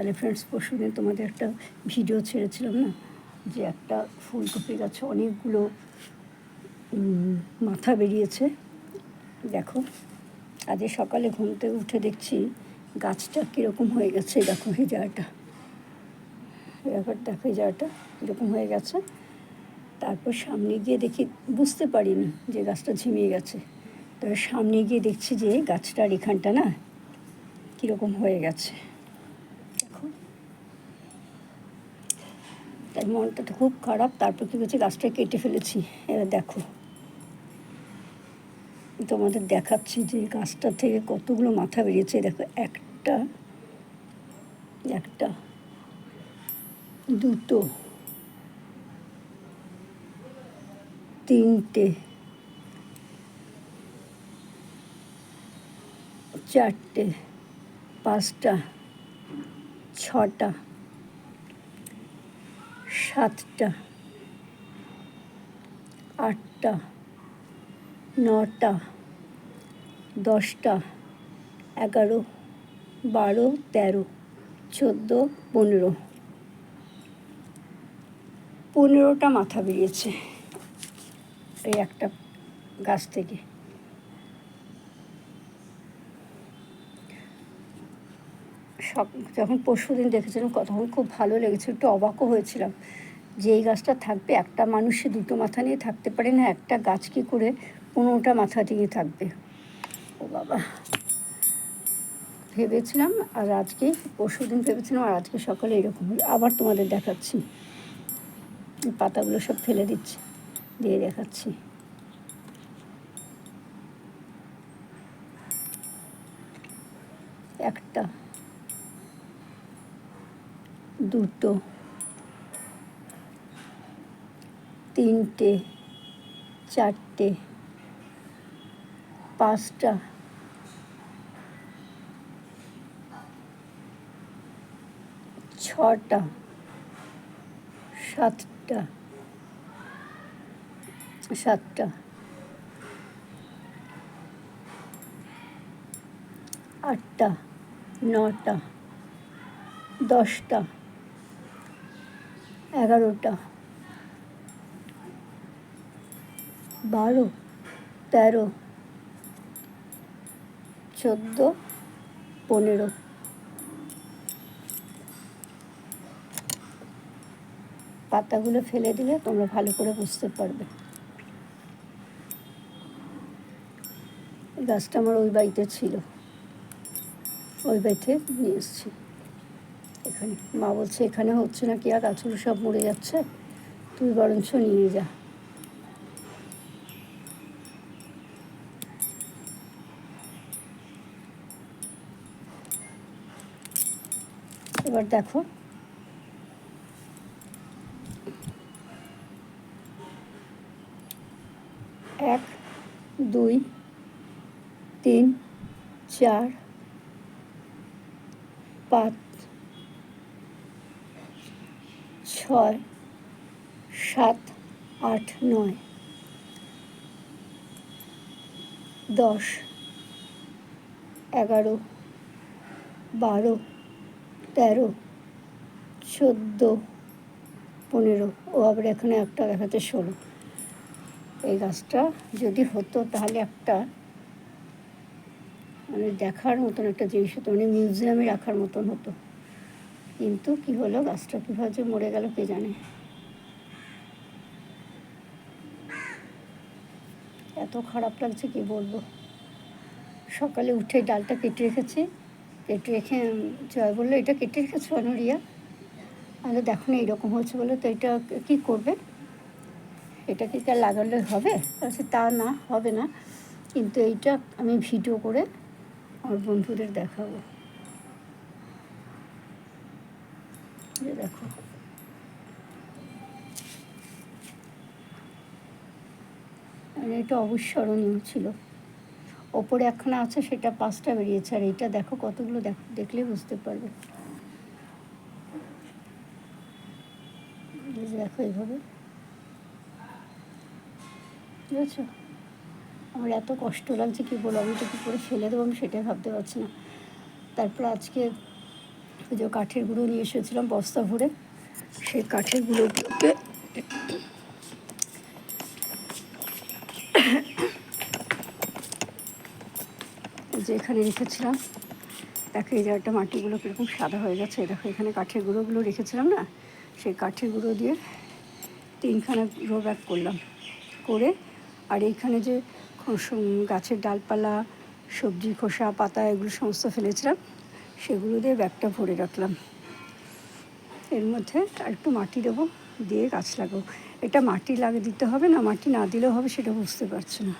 তাহলে ফ্রেন্ডস পরশু দিন তোমাদের একটা ভিডিও ছেড়েছিলাম না? যে একটা ফুলকপি গাছে অনেকগুলো মাথা বেরিয়েছে। দেখো, আজ সকালে ঘুম থেকে উঠে দেখছি গাছটা কীরকম হয়ে গেছে, দেখো এই জায়গাটা এবার দেখো এই জায়গাটা কীরকম হয়ে গেছে। তারপর সামনে গিয়ে দেখি, বুঝতে পারিনি যে গাছটা ঝিমিয়ে গেছে। তবে সামনে গিয়ে দেখছি যে গাছটার এখানটা না কীরকম হয়ে গেছে দেখো তাই মনটা তো খুব খারাপ। তারপর কী করছে গাছটা কেটে ফেলেছি। এবার দেখো। তোমাদের দেখাচ্ছি যে গাছটা থেকে কতগুলো মাথা বেরিয়েছে। দেখো, একটা একটা, দুটো, তিনটে, চারটে, পাঁচটা, ছটা সাতটা, আটটা, নটা, দশটা, এগারো, বারো, তেরো, চোদ্দ, পনেরো। পনেরোটা মাথা বেরিয়েছে এই একটা গাছ থেকে। সব যখন পরশু দিন দেখেছিলাম তখন খুব ভালো লেগেছে, একটু অবাকও হয়েছিলাম। যে এই গাছটা থাকবে, একটা মানুষে দুটো মাথা নিয়ে থাকতে পারে না, একটা গাছ কী করে পনেরোটা মাথা নিয়ে থাকবে? ও বাবা। ভেবেছিলাম আর আজকে পরশু দিন ভেবেছিলাম আর আজকে সকালে এরকম আবার তোমাদের দেখাচ্ছি। পাতাগুলো সব ফেলে দিচ্ছি, দিয়ে দেখাচ্ছি একটা দুটো। তিনটে চারটে পাঁচটা। ছটা সাতটা সাতটা। আটটা নটা দশটা। এগারোটা। বারো, তেরো, চোদ্দ, পনেরো। পাতাগুলো ফেলে দিলে তোমরা ভালো করে বুঝতে পারবে। গাছটা আমার ওই বাড়িতে ছিল। ওই বাড়িতে নিয়ে এসেছি। এখানে। মা বলছে, এখানে হচ্ছে না কি আর গাছগুলো সব মরে যাচ্ছে। তুই বরঞ্চ নিয়ে যা। এবার দেখো। এক, দুই, তিন, চার, পাঁচ ছয়, সাত, আট, নয়, দশ, এগারো, বারো, তেরো, চোদ্দ, পনেরো। ও আবার এখানে একটা দেখাতে ষোলো। এই গাছটা যদি হতো তাহলে একটা মানে দেখার মতন একটা জিনিস হতো মানে মিউজিয়ামে রাখার মতন হতো। কিন্তু কি হলো? গাছটা কীভাবে যে মরে গেল কে জানে? এত খারাপ লাগছে, কি বলব? সকালে উঠে ডালটা কেটে রেখেছি। কেটে রেখে জয় বলল, এটা কেটে রেখেছো অনুরিয়া? তাহলে দেখো না, এইরকম হচ্ছে বলে, তো এটা কী করবে? এটা কি আর লাগালে হবে? বলছে, তা না, হবে না। কিন্তু এইটা আমি ভিডিও করে আমার বন্ধুদের দেখাবো এই দেখো। এটা অবিস্মরণীয় ছিল। ওপরে একখানা আছে, সেটা পাঁচটা বেরিয়েছে। আর এইটা দেখো কতগুলো দেখো, দেখলে বুঝতে পারবে। দেখো এইভাবে। বুঝেছ আমার এত কষ্ট লাগছে, কি বলব? আমি তো কী করে ফেলে দেবো? আমি সেটাই ভাবতে পারছি না। তারপর আজকে যে কাঠের গুঁড়ো নিয়ে এসেছিলাম বস্তা ভরে, সেই কাঠের গুঁড়োগুলোকে যে এখানে রেখেছিলাম, দেখো এই জায়গাটা মাটিগুলো কীরকম সাদা হয়ে গেছে। দেখো এখানে কাঠের গুঁড়োগুলো রেখেছিলাম না? সেই কাঠের গুঁড়ো দিয়ে তিনখানা গ্রো ব্যাগ করলাম, করে আর এইখানে যে গাছের ডালপালা, সবজি খোসা, পাতা, এগুলো সমস্ত ফেলেছিলাম। সেগুলো দিয়ে ব্যাগটা ভরে রাখলাম। এর মধ্যে একটু মাটি দেবো, দিয়ে গাছ লাগাবো। এটা মাটি লাগিয়ে দিতে হবে না, মাটি না দিলেও হবে সেটা বুঝতে পারছি না।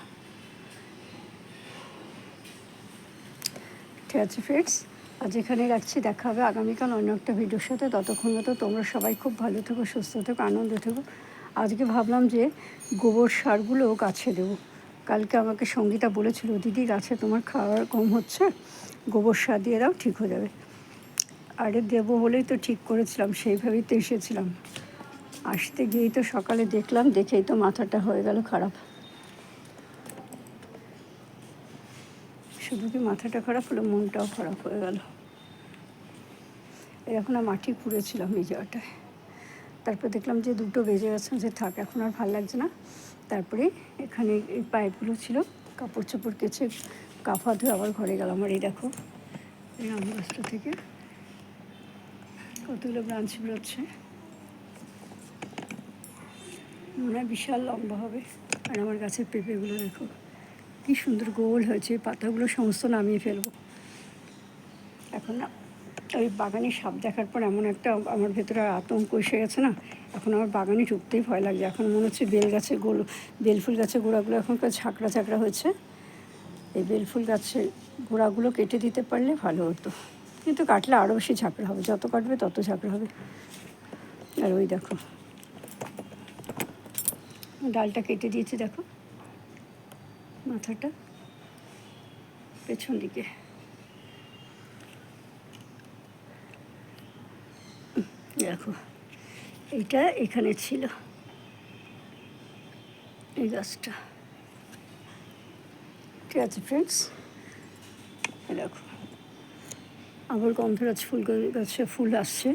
ঠিক আছে ফ্রেন্ডস আজ এখানে রাখছি, দেখা হবে আগামীকাল অন্য একটা ভিডিওর সাথে। ততক্ষণ মতো তোমরা সবাই খুব ভালো থেকো, সুস্থ থেকো, আনন্দ থেকো। আজকে ভাবলাম যে গোবর সারগুলো গাছে দেবো। কালকে আমাকে সঙ্গীতা বলেছিল, দিদি, গাছে তোমার খাওয়ার কম হচ্ছে? গোবর সার দিয়ে দাও, ঠিক হয়ে যাবে। আরে দেবো বলেই তো ঠিক করেছিলাম, সেইভাবেই তো এসেছিলাম। আসতে গিয়েই তো সকালে দেখলাম, দেখেই তো মাথাটা হয়ে গেল খারাপ। শুধু কি মাথাটা খারাপ হলো, মনটাও খারাপ হয়ে গেল। এখন মাটি পুড়েছিলাম এই জায়গাটায়। তারপর দেখলাম যে দুটো বেজে গেছে, যে থাক, এখন আর ভালো লাগছে না। তারপরে এখানে এই পাইপগুলো ছিল, কাপড় চোপড় কেচে কাফা ধুয়ে আবার ঘরে গেলাম। আর এই দেখো, এই আম গাছটা থেকে কতগুলো ব্রাঞ্চ বেরোচ্ছে। মনে হয় বিশাল লম্বা হবে। আর আমার গাছের পেঁপেগুলো দেখো, কি সুন্দর গোল হয়েছে। পাতাগুলো সমস্ত নামিয়ে ফেলব। এখন না, ওই বাগানে সাপ দেখার পর এমন একটা আমার ভেতরে আতঙ্ক এসে গেছে না, এখন আমার বাগানে ঢুকতেই ভয় লাগছে। এখন মনে হচ্ছে বেল গাছের গোল, বেলফুল গাছের গোড়াগুলো এখনকার ঝাঁকড়া ঝাঁকড়া হয়েছে। এই বেলফুল গাছের গোড়াগুলো কেটে দিতে পারলে ভালো হতো। কিন্তু কাটলে আরও বেশি ঝাঁকড়া হবে। যত কাটবে তত ঝাঁকড়া হবে। আর ওই দেখো। ডালটা কেটে দিয়েছি, দেখো। মাথাটা পেছন দিকে। দেখো, এটা এখানে ছিল। এই গাছটা। ঠিক আছে ফ্রেন্ডস দেখো। আবার গন্ধরাজ ফুল গাছে ফুল আসছে।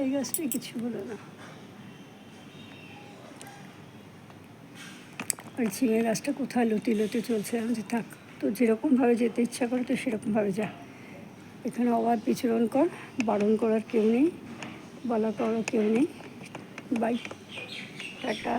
এই গাছটাই কিছু হলো না। আর ঝিঙে গাছটা কোথায় লতি লতি চলছে আমি থাক, তো যেরকমভাবে যেতে ইচ্ছা করে তো সেরকমভাবে যা। এখানে অবাধ বিচরণ কর, বারণ করার কেউ নেই, বলা করার কেউ নেই। Bye tata.